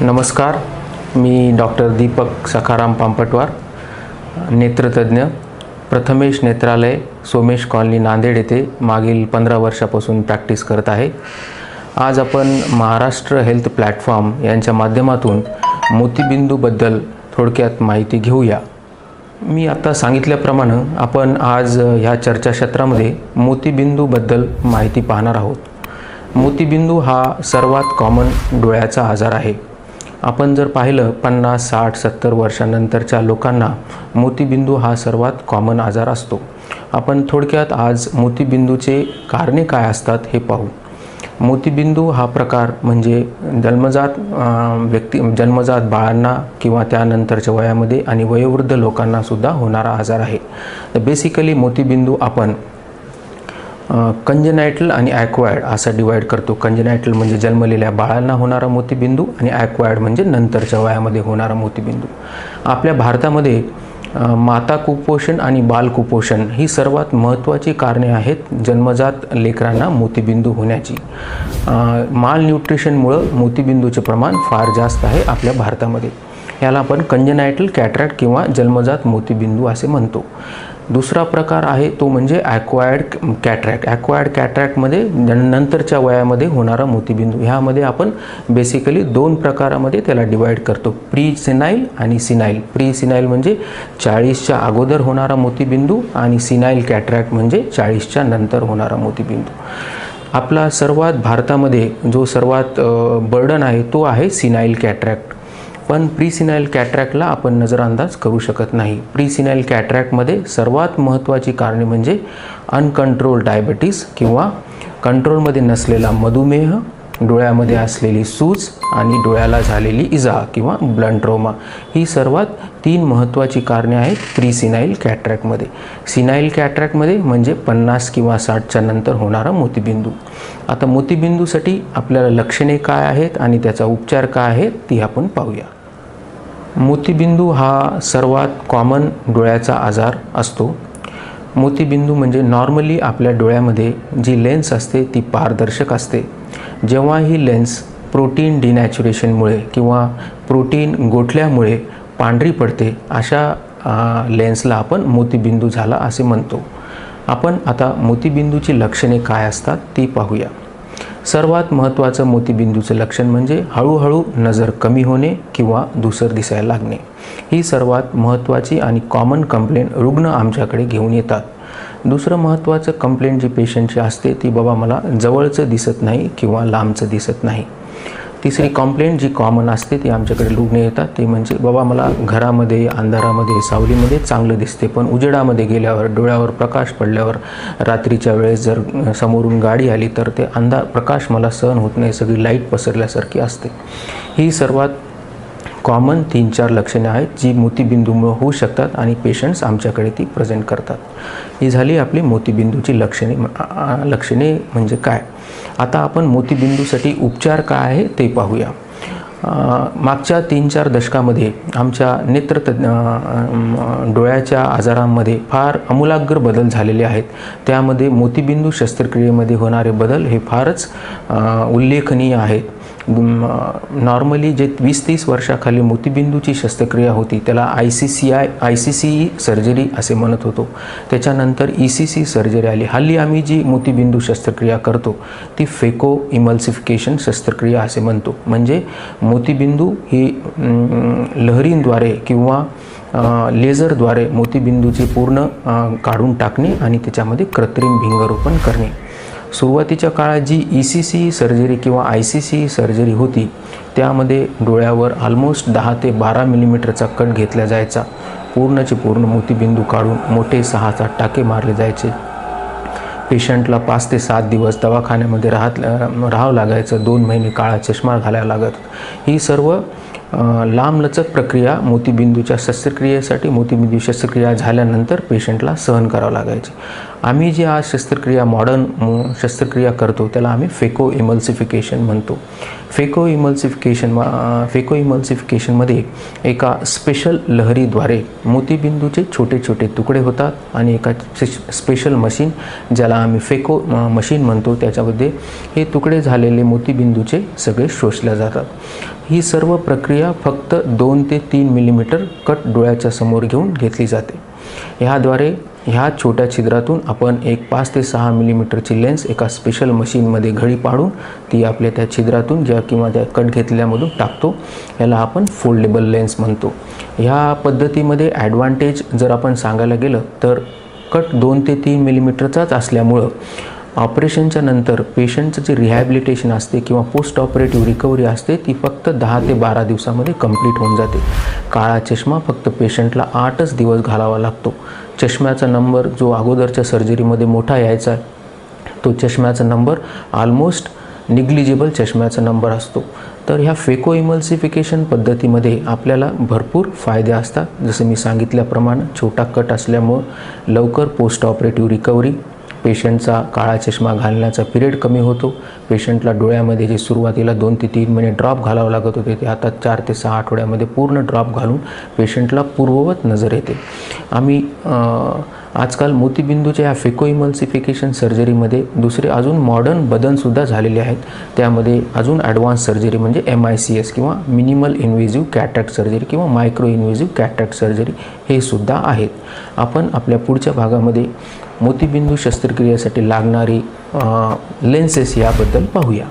नमस्कार मी डॉक्टर दीपक सखाराम पांपटवार नेत्रतज्ञ प्रथमेश नेत्रालय सोमेश कॉलनी नांदेड येथे मागील पंधरा वर्षापासून प्रॅक्टिस करत आहे. आज आपण महाराष्ट्र हेल्थ प्लॅटफॉर्म यांच्या माध्यमातून मोतीबिंदूबद्दल थोडक्यात माहिती घेऊया. मी आता सांगितल्याप्रमाणे आपण आज ह्या चर्चाक्षेत्रामध्ये मोतीबिंदूबद्दल माहिती पाहणार आहोत. मोतीबिंदू हा सर्वात कॉमन डोळ्याचा आजार आहे. आपण जर पाहिलं पन्नास साठ सत्तर वर्षानंतरच्या लोकांना मोतीबिंदू हा सर्वात कॉमन आजार असतो. आपण थोडक्यात आज मोतीबिंदूचे कारणे काय असतात हे पाहू. मोतीबिंदू हा प्रकार म्हणजे जन्मजात व्यक्ती जन्मजात बाळांना किंवा त्यानंतरच्या वयामध्ये आणि वयोवृद्ध लोकांनासुद्धा होणारा आजार आहे. तर बेसिकली मोतीबिंदू आपण कंजनायटल आणि ॲक्वायर्ड असा डिवाईड करतो. कंजनायटल म्हणजे जन्मलेल्या बाळांना होणारा मोतीबिंदू आणि ॲक्वायर्ड म्हणजे नंतरच्या वयामध्ये होणारा मोतीबिंदू. आपल्या भारतामध्ये माता कुपोषण आणि बाल कुपोषण ही सर्वात महत्त्वाची कारणे आहेत जन्मजात लेकरांना मोतीबिंदू होण्याची. माल न्यूट्रिशनमुळं मोतीबिंदूचे प्रमाण फार जास्त आहे आपल्या भारतामध्ये. याला आपण कंजनायटल कॅटरॅक्ट किंवा जन्मजात मोतीबिंदू असे म्हणतो. दुसरा प्रकार आहे तो म्हणजे ॲक्वायर्ड कॅटरॅक्ट. ॲक्वायर्ड कॅटरॅक्टमध्ये नंतरच्या वयामध्ये होणारा मोतीबिंदू. ह्यामध्ये आपण बेसिकली दोन प्रकारामध्ये त्याला डिवाईड करतो. प्री सिनाईल आणि सिनाईल प्री सिनाईल म्हणजे चाळीसच्या अगोदर होणारा मोतीबिंदू आणि सिनाईल कॅटरॅक्ट म्हणजे चाळीसच्या नंतर होणारा मोतीबिंदू. आपला सर्वात भारतामध्ये जो सर्वात बर्डन आहे तो आहे सिनाईल कॅटरॅक्ट. पण प्रीसिनाईल कॅट्रॅकला आपण नजरअंदाज करू शकत नाही. प्रीसिनाईल कॅट्रॅकमध्ये सर्वात महत्त्वाची कारणे म्हणजे अनकंट्रोल डायबिटीस किंवा कंट्रोलमध्ये नसलेला मधुमेह डोळ्यामध्ये असलेली सूज आणि डोळ्याला झालेली इजा किंवा ब्लंड ट्रोमा ही सर्वात तीन महत्त्वाची कारणे आहेत प्रीसिनाईल कॅट्रॅकमध्ये सिनाईल कॅट्रॅकमध्ये म्हणजे पन्नास किंवा साठच्या नंतर होणारा मोतीबिंदू. आता मोतीबिंदूसाठी आपल्याला लक्षणे काय आहेत आणि त्याचा उपचार काय आहे ती आपण पाहूया. मोतीबिंदू हा सर्वात कॉमन डोळ्याचा आजार असतो. मोतीबिंदू म्हणजे नॉर्मली आपल्या डोळ्यामध्ये जी लेन्स असते ती पारदर्शक असते. जेव्हा ही लेन्स प्रोटीन डिनॅच्युरेशनमुळे किंवा प्रोटीन गोठल्यामुळे पांढरी पडते अशा लेन्सला आपण मोतीबिंदू झाला असे म्हणतो. आपण आता मोतीबिंदूची लक्षणे काय असतात ती पाहूया. सर्वात महत्त्वाचं मोतीबिंदूचं लक्षण म्हणजे हळूहळू नजर कमी होणे किंवा धुसर दिसायला लागणे. ही सर्वात महत्त्वाची आणि कॉमन कंप्लेंट रुग्ण आमच्याकडे घेऊन येतात. दुसरं महत्त्वाचं कंप्लेंट जी पेशंटची असते ती बाबा मला जवळचं दिसत नाही किंवा लांबचं दिसत नाही. तिसरी कॉम्प्लेंट जी कॉमन असते ती आमच्याकडे रुग्ण येतात. ते म्हणजे बाबा मला घरामध्ये अंधारामध्ये सावलीमध्ये चांगलं दिसते पण उजेडामध्ये गेल्यावर डोळ्यावर प्रकाश पडल्यावर रात्रीच्या वेळेस जर समोरून गाडी आली तर ते अंधार प्रकाश मला सहन होत नाही सगळी लाइट पसरल्यासारखी असते. ही सर्वात कॉमन तीन चार लक्षणे आहेत जी मोतीबिंदूमुळे होऊ शकतात आणि पेशंट्स आमच्याकडे ती प्रेझेंट करतात. ही झाली आपली मोतीबिंदूची लक्षणे. लक्षणे म्हणजे काय? आता आपण मोतीबिंदूसाठी उपचार काय आहे ते पाहूया. मागच्या तीन चार दशकामध्ये आमच्या नेत्रतज्ञ डोळ्याच्या आजारांमध्ये फार अमूलाग्र बदल झालेले आहेत. त्यामध्ये मोतीबिंदू शस्त्रक्रियेमध्ये होणारे बदल हे फारच उल्लेखनीय आहेत. नॉर्मली जे वीस तीस वर्षाखाली मोतीबिंदूची शस्त्रक्रिया होती त्याला I C C I I C C E surgery असे म्हणत होतो. त्याच्यानंतर ई सी सी सर्जरी आली. हल्ली आम्ही जी मोतीबिंदू शस्त्रक्रिया करतो ती फेको इमल्सिफिकेशन शस्त्रक्रिया असे म्हणतो. म्हणजे मोतीबिंदू ही लहरींद्वारे किंवा लेझरद्वारे मोतीबिंदूची पूर्ण काढून टाकणे आणि त्याच्यामध्ये कृत्रिम भिंगरोपण करणे. सुरुवातीच्या काळात G E C C surgery किंवा आय सी सी सर्जरी होती त्यामध्ये डोळ्यावर ऑलमोस्ट दहा ते बारा मिलीमीटरचा कट घेतला जायचा. पूर्णचे पूर्ण मोतीबिंदू काढून मोठे सहा सात टाके मारले जायचे. पेशंटला पाच ते सात दिवस दवाखान्यामध्ये राहत राहावं लागायचं. दोन महिने काळा चष्मा घालायला लागत. ही सर्व लांबलचक प्रक्रिया मोतीबिंदूच्या शस्त्रक्रियेसाठी मोतीबिंदू शस्त्रक्रिया झाल्यानंतर पेशंटला सहन करावं लागायची. आम्ही जी आज शस्त्रक्रिया मॉडर्न शस्त्रक्रिया करतो त्याला आम्ही फेको इमल्सिफिकेशन म्हणतो. फेको इमल्सिफिकेशन फेको इमल्सिफिकेशनमध्ये एका स्पेशल लहरीद्वारे मोतीबिंदूचे छोटे छोटे तुकडे होतात आणि एका स्पेशल मशीन ज्याला आम्ही फेको मशीन म्हणतो. त्याच्यामध्ये हे तुकडे झालेले मोतीबिंदूचे सगळे शोषल्या जातात. ही सर्व प्रक्रिया फक्त दोन ते तीन मिलीमीटर कट डोळ्याच्या समोर घेऊन घेतली जाते. ह्याद्वारे ह्या छोट्या छिद्रातून आपण एक पाच ते सहा मिलीमीटरची लेन्स एका स्पेशल मशीनमध्ये घडी पाडून ती आपल्या त्या छिद्रातून ज्या किंवा त्या कट घेतल्यामधून टाकतो. याला आपण फोल्डेबल लेन्स म्हणतो. ह्या पद्धतीमध्ये ॲडव्हान्टेज जर आपण सांगायला गेलं तर कट दोन ते तीन मिलीमीटरचाच असल्यामुळं ऑपरेशनच्या नंतर पेशंटचं जे रिहॅबिलिटेशन असते किंवा पोस्ट ऑपरेटिव्ह रिकव्हरी असते ती फक्त दहा ते बारा दिवसामध्ये कंप्लीट होऊन जाते. काळा चष्मा फक्त पेशंटला आठच दिवस घालावा लागतो. चष्म्याचा नंबर जो अगोदरच्या सर्जरीमध्ये मोठा यायचा तो चष्म्याचा नंबर ऑलमोस्ट निग्लिजिबल चष्म्याचा नंबर असतो. तर ह्या फेको इमल्सिफिकेशन पद्धतीमध्ये आपल्याला भरपूर फायदे असतात. जसं मी सांगितल्याप्रमाणे छोटा कट असल्यामुळं लवकर पोस्ट ऑपरेटिव्ह रिकव्हरी पेशंटचा काळा चष्मा घालण्याचा पिरियड कमी होतो. पेशंटला डोळ्यामध्ये जे सुरुवातीला दोन ते तीन महिने ड्रॉप घालावं लागत होते ते आता चार ते सहा आठवड्यामध्ये पूर्ण ड्रॉप घालून पेशंटला पूर्ववत नजर येते. आम्ही आजकाल मोतीबिंदूच्या या फेकोइमल्सिफिकेशन सर्जरीमध्ये दुसरे अजून मॉडर्न बदलसुद्धा झालेले आहेत. त्यामध्ये अजून ॲडव्हान्स सर्जरी म्हणजे एम आय सी एस किंवा मिनिमल इन्व्हेजिव्ह कॅटॅक्ट सर्जरी किंवा मायक्रो इन्व्हेजिव्ह कॅटॅक्ट सर्जरी हे सुद्धा आहेत. आपण आपल्या पुढच्या भागामध्ये मोतीबिंदू शस्त्रक्रियेसाठी लागणारी लेन्सेस याबद्दल पाहूया.